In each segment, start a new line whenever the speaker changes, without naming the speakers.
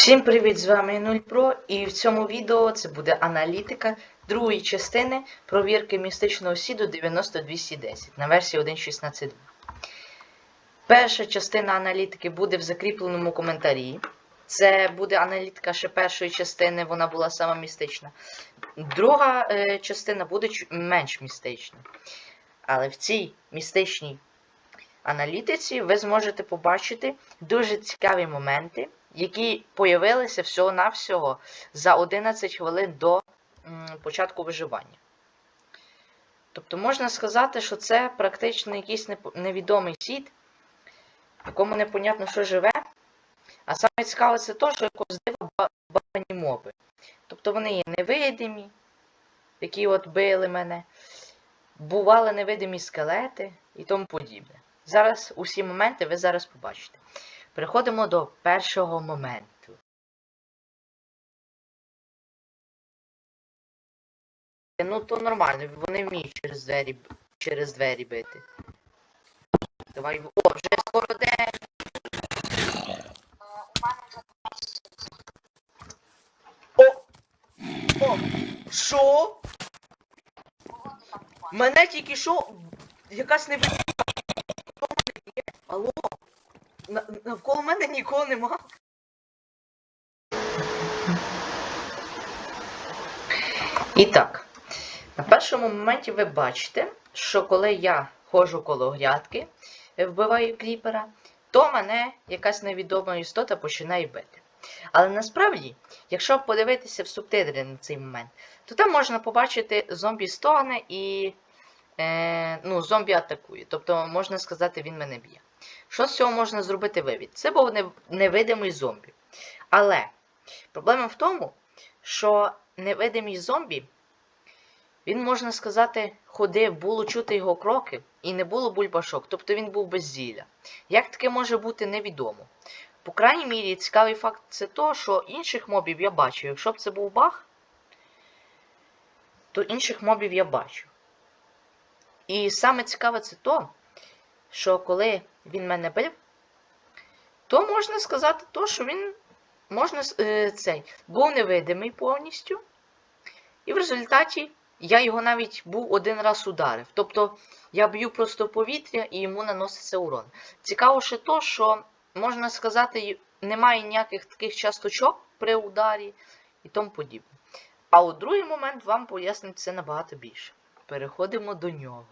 Всім привіт! З вами 0Pro і в цьому відео це буде аналітика другої частини провірки містичного сіду 90210 на версії 1.16.2. Перша частина аналітики буде в закріпленому коментарі. Це буде аналітика ще першої частини, вона була сама містична. Друга е, частина буде менш містична. Але в цій містичній аналітиці ви зможете побачити дуже цікаві моменти, які появилися всього-навсього за 11 хвилин до початку виживання. Тобто можна сказати, що це практично якийсь невідомий світ, в якому непонятно, що живе. А саме цікаве це те, що якось диво ба- багані моби. Тобто вони є невидимі, які от били мене, бували невидимі скелети і тому подібне. Зараз усі моменти ви зараз побачите. Переходимо до першого моменту. Ну, то нормально, вони вміють через двері, через двері бити. Давай. О, вже скоро день. О! О! Що? Мене тільки що якась невидима. Навколо мене нікого нема. І так, на першому моменті ви бачите, що коли я ходжу коло грядки, е, вбиваю кріпера, то мене якась невідома істота починає бити. Але насправді, якщо подивитися в субтитри на цей момент, то там можна побачити зомбі стогне і е, ну, зомбі атакує. Тобто, можна сказати, він мене б'є. Що з цього можна зробити вивід? Це був невидимий зомбі. Але проблема в тому, що невидимий зомбі, він, можна сказати, ходив, було чути його кроки, і не було бульбашок, тобто він був без зілля. Як таке може бути, невідомо. По крайній мірі, цікавий факт це то, що інших мобів я бачу. Якщо б це був баг, то інших мобів я бачу. І саме цікаве це то, що коли він мене бив, то можна сказати то, що він можна е, цей, був невидимий повністю. І в результаті я його навіть був один раз ударив. Тобто я б'ю просто повітря і йому наноситься урон. Цікаво ще то, що можна сказати, немає ніяких таких часточок при ударі і тому подібне. А от другий момент вам пояснить це набагато більше. Переходимо до нього.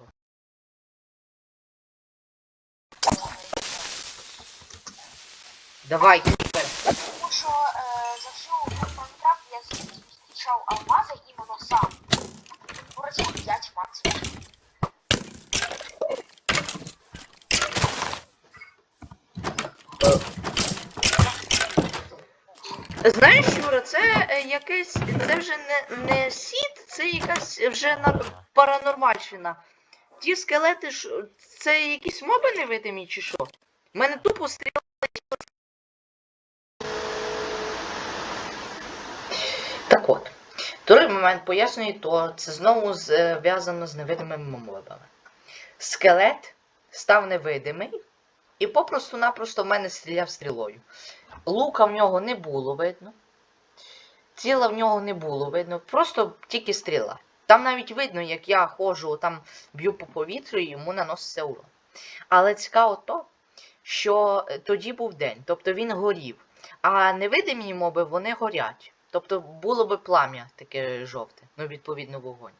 Давай, тепер.
Тому що е, за всю Майнкрафт я зустрічав алмази іменно сам. Разів 5 максимум.
Знаєш, Юра, це е, якийсь. Це вже не, не сіт, це якась вже паранормальщина. Ті скелети ж це якісь моби невидимі чи що? У мене тупо стріли. Так от. Другий момент пояснює то, це знову зв'язано з невидимими мобами. Скелет став невидимий і попросту-напросто в мене стріляв стрілою. Лука в нього не було видно. Тіла в нього не було видно, просто тільки стріла. Там навіть видно, як я ходжу, там б'ю по повітрю і йому наноситься урон. Але цікаво то, що е, тоді був день, тобто він горів. А невидимі моби вони горять. Тобто було би плам'я таке жовте, ну, відповідно, вогонь.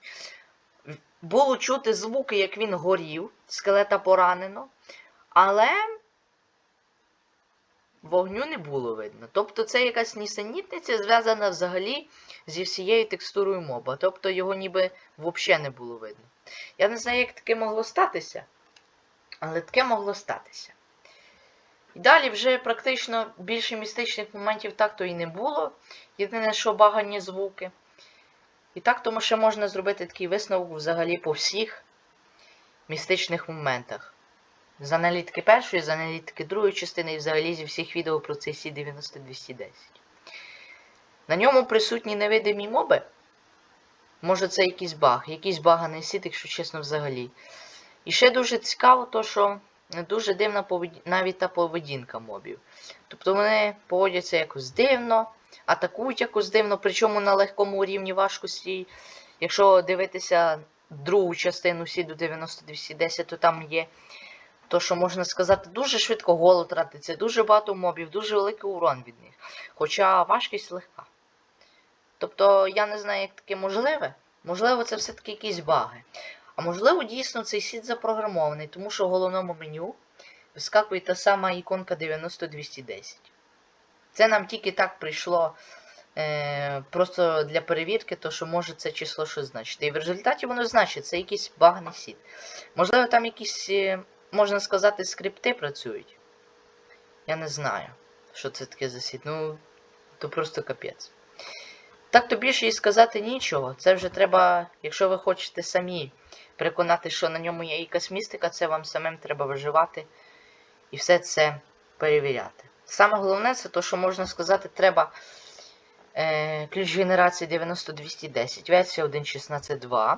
Було чути звуки, як він горів, скелета поранено, але вогню не було видно. Тобто це якась нісенітниця зв'язана взагалі зі всією текстурою моба. Тобто його ніби взагалі не було видно. Я не знаю, як таке могло статися, але таке могло статися. І далі вже практично більше містичних моментів так то і не було. Єдине, що багані звуки. І так тому ще можна зробити такий висновок взагалі по всіх містичних моментах. З аналітики першої, з аналітики другої частини і взагалі зі всіх відео про цей C90210. На ньому присутні невидимі моби. Може це якийсь баг, якийсь баганий сіт, якщо чесно, взагалі. І ще дуже цікаво, то, що дуже дивна поведі... навіть та поведінка мобів. Тобто вони поводяться якось дивно, атакують якось дивно, причому на легкому рівні важкості. Якщо дивитися другу частину Сіду 9210, то там є то, що можна сказати, дуже швидко голод тратиться, дуже багато мобів, дуже великий урон від них. Хоча важкість легка. Тобто я не знаю, як таке можливе. Можливо, це все-таки якісь баги. А можливо, дійсно цей сіт запрограмований, тому що в головному меню вискакує та сама іконка 90210. Це нам тільки так прийшло е, просто для перевірки, то що може це число щось значити. І в результаті воно значить, це якийсь багний сіт. Можливо, там якісь, е, можна сказати, скрипти працюють. Я не знаю, що це таке за сіт. Ну, то просто капець. Так то більше і сказати нічого. Це вже треба, якщо ви хочете самі переконати, що на ньому є якась містика, це вам самим треба виживати і все це перевіряти. Саме головне, це то, що можна сказати, треба е, ключ генерації 90210, версія 1.16.2,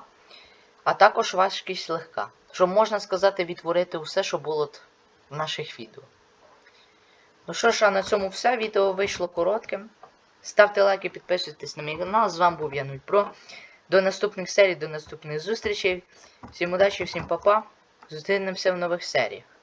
а також важкість легка. Що можна сказати, відтворити усе, що було в наших відео. Ну що ж, а на цьому все. Відео вийшло коротким. Ставте лайки, підписуйтесь на мій канал. З вами був Януй Про. До наступних серій, до наступних зустрічей. Всім удачі, всім па-па. Зустрінемося в нових серіях.